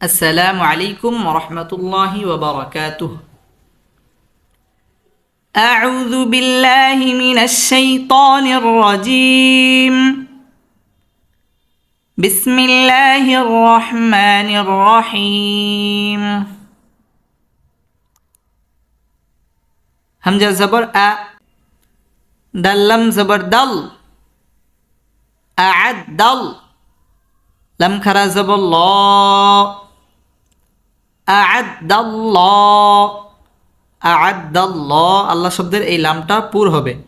السلام عليكم ورحمة الله وبركاته. أعوذ بالله من الشيطان الرجيم. بسم الله الرحمن الرحيم. همجة زبر أ دلم زبر دل أعد دل لم خرا زبر الله আল্লাহ শব্দের এই লামটা পুর হবে।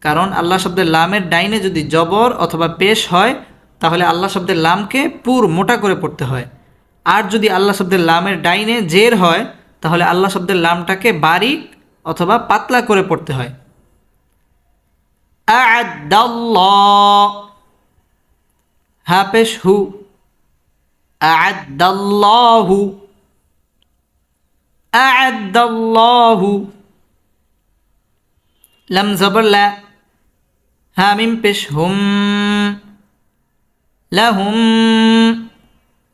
কারণ আল্লাহ শব্দের লামের ডাইনে যদি জবর অথবা পেশ হয়, তাহলে আল্লাহ শব্দের লামকে পুর, মোটা করে পড়তে হয়। আর যদি আল্লাহ শব্দের লামের ডাইনে জের হয়, তাহলে আল্লাহ শব্দের লামটাকে বারিক অথবা পাতলা করে পড়তে হয়। আআদ্দাল্লাহ হা পেশ হু। আআদ্দাল্লাহু আদাল্লাহু লাম জবরলা হামিম পেশ হুম লাহুম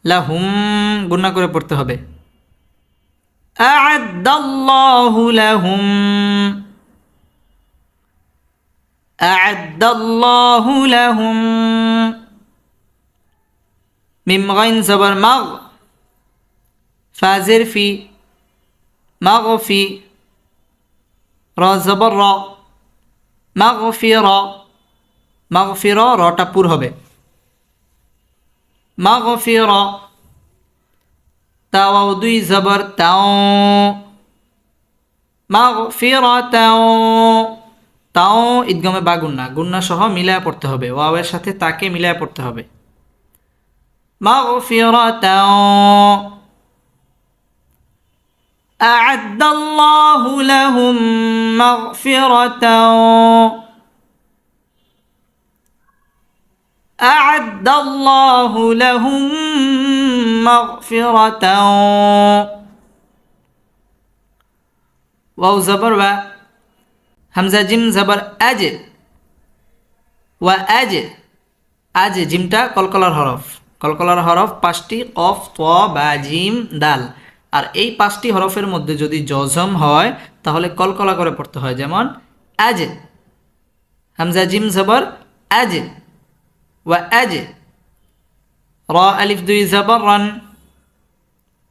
লাহুম গুণা করে পড়তে হবে। আদাল্লাহু লাহুম আদাল্লাহু লাহুম মিম গাইন জবর মাগ, ফাজির ফি মাগফি র জবর র, মাগফি র মাগফি র রটা পুর হবে। মাগফি র তাও দুই জবর তাও, মাগফি র তাও তাও ঈদগমে বা গুন্না গুন্না সহ মিলায় পড়তে হবে। ওয়াওয়ের সাথে তাকে মিলায় পড়তে হবে। মাগফিরাতাও أعد الله لهم مغفرة أعد الله لهم مغفرة واو زبر و همزة جيم زبر أج وأج আজ জিমটা কলকলার হরফ কলকলার হরফ পাঁচটি কফ ত বা জিম দাল আর এই পাঁচটি হরফের মধ্যে যদি জজম হয়, তাহলে কলকলা করে পড়তে হয়, যেমন আজ, হামজা জিম জবর, আজ, ওয়া আজ, র আলিফ দুই জবর রন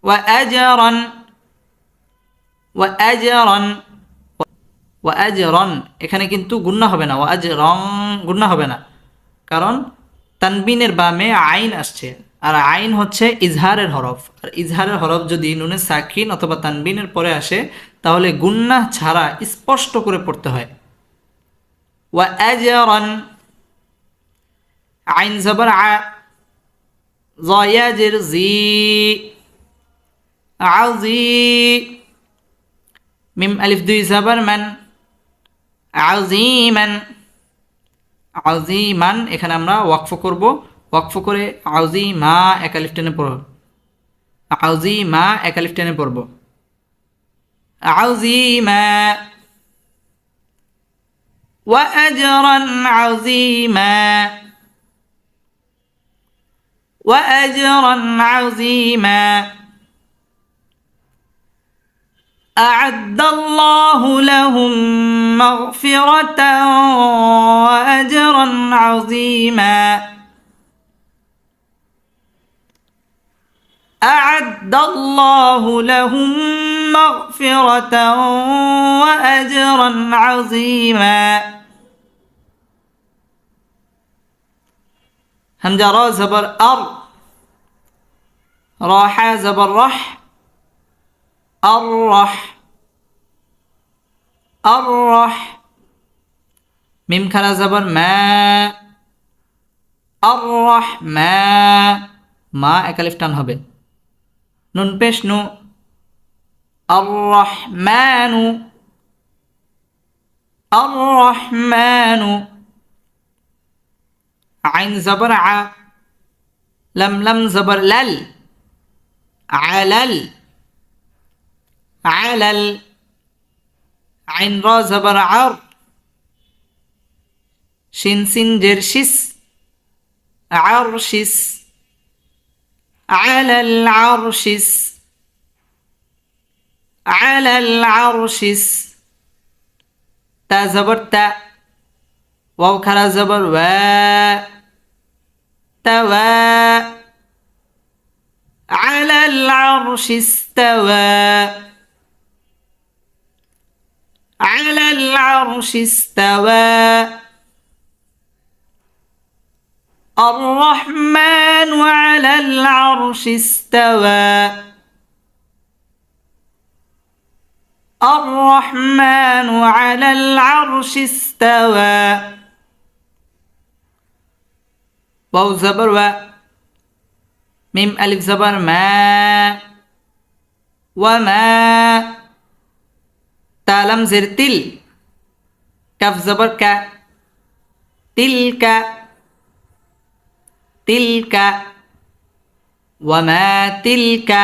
ওয়া অ্যাজ রন ওয়া আজ রন ওয়া আজ রন এখানে কিন্তু গুন্না হবে না, ওয়া আজ রং গুন্না হবে না। কারণ তানবিনের বামে আইন আসছে। আর আইন হচ্ছে ইজহারের হরফ। আর ইজহারের হরফ যদি নুনে সাকিন অথবা তানবিনের পরে আসে, তাহলে গুন্না ছাড়া স্পষ্ট করে পড়তে হয়। ওয়া আজরান, আইন জবর আ, জয়াজের জি, আজি, মিম আলিফ দুই জবর মান আজিমান আজিমান এখানে আমরা ওয়াকফ করব। ওয়াকফ করে আউজি মা একালিফ টেনে পড়ব আউজি মা একালিফ টেনে পড়ব আউজি মা وأجرا عظيما وأجرا عظيما أعد الله لهم مغفرة وأجرا عظيما أعد الله لهم مغفرة وأجرا عظيما همجة را زبر أر راحة زبر رح الرح الرح মিম খারা যাবার মা الرحمن মা একালিফ টান হবে نون بيش نو الرحمن. الرحمن. عين زبرع لم لم زبر لل. علل. علل. عين را زبر عر. شين سين جرشس عرشس على العرش على العرش تا زبر تا واو خرا زبر و توا على العرش استوى. على العرش استوى. الرحمن على العرش استوى. الرحمن على العرش استوى. واو زبر و. ميم ألف زبر ما. وما. تالم زر تل. كف زبر ك. تلك تلك ওয়ামা তিলকা,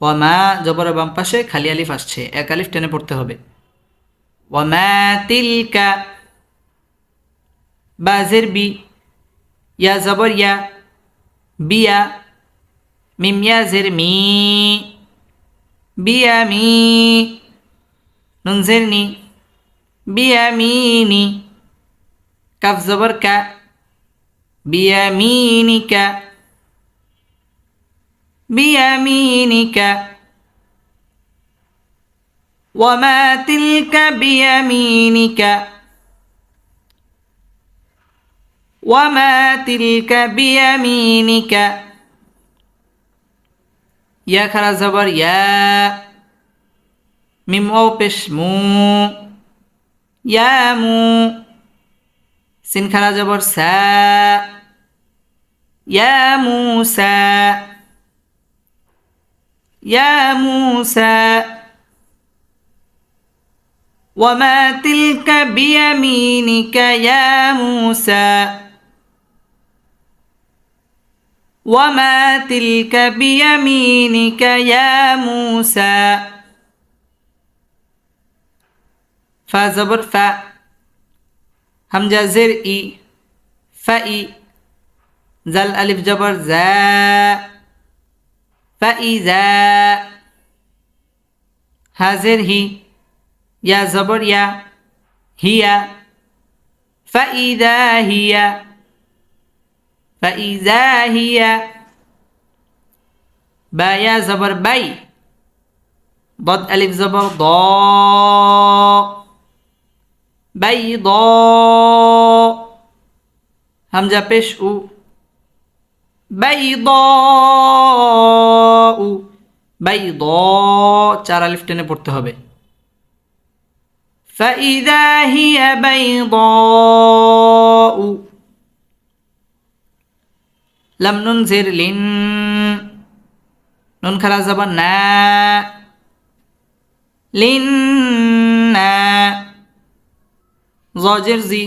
ওয়ামা জবরের বাম পাশে খালি আলিফ আসছে, এক আলিফ টেনে পড়তে হবে। ওয়ামা তিলকা বাজের বি, ইয়া জবর ইয়া বিয়া মিমিয়া জের মি বিয়া মি নুনজের নি বিয়া মিনি কাফ জবর কা বিয়া মিনিকা بيمينك. وما تلك بيمينك. وما تلك بيمينك. يا خرا زبر يا. ميم أو بشمو مو. يا مو. سين خرا زبر سا. يا موسى. يا موسى وما تلك بيمينك يا موسى؟ وما تلك بيمينك يا موسى؟ فزبر ف همجة زر إي فإي زل ألف جبر زا فإذا حاضر هي يا زبر يا هي فإذا هي فإذا هي با يا زبر بي ضد ألف زبر ضاء بيضاء همزة بيش بي بيضاء বাইদাউ বাইদ চার আলিফ টেনে পড়তে হবে فإذا هي بيضاء لم ننزر لن نون خلا زبر نا لنا زاجر زي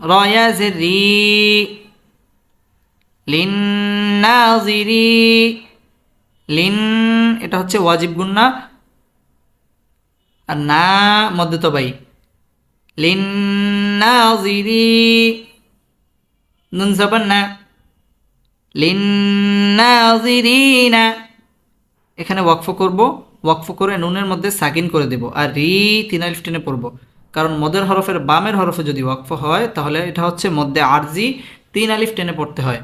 رايا زري লিন্নাজিরি লিন এটা হচ্ছে ওয়াজিব গুন্না। আর না মধ্যে তো ভাই লিন্নাজিরি নুন জবান না। লিন্নাজিরিনা এখানে ওয়াকফ করব, ওয়াকফ করে নুনের মধ্যে সাকিন করে দেব। আর রি তিন আলিফ টেনে পড়ব। কারণ মদের হরফের বামের হরফে যদি ওয়াকফ হয়, তাহলে এটা হচ্ছে মধ্যে আরজি, তিন আলিফ টেনে পড়তে হয়।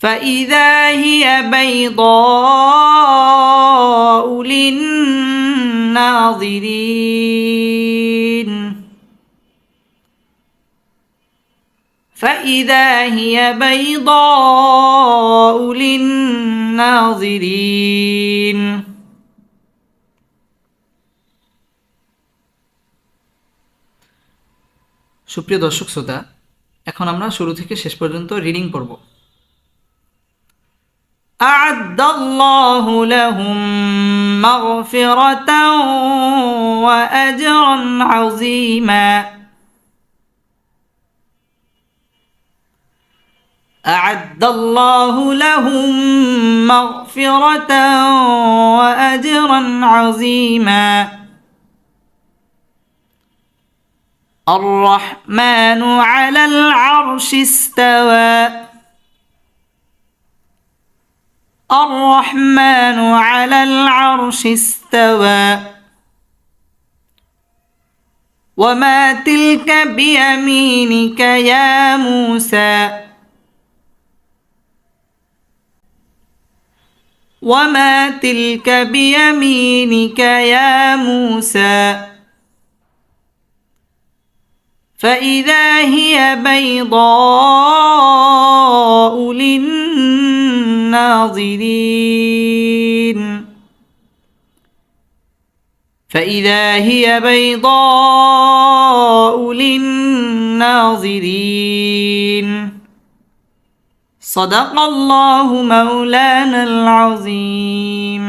فإذا هي بيضاء للناظرين فإذا هي بيضاء للناظرين সুপ্রিয় দর্শক শ্রোতা এখন আমরা শুরু থেকে শেষ পর্যন্ত রিডিং পড়ব أعد الله لهم مغفرة وأجرا عظيما. أعد الله لهم مغفرة وأجرا عظيما. الرحمن على العرش استوى. الرحمن على العرش استوى. وما تلك بيمينك يا موسى. وما تلك بيمينك يا موسى. فإذا هي بيضاء للناظرين فإذا هي بيضاء للناظرين. صدق الله مولانا العظيم.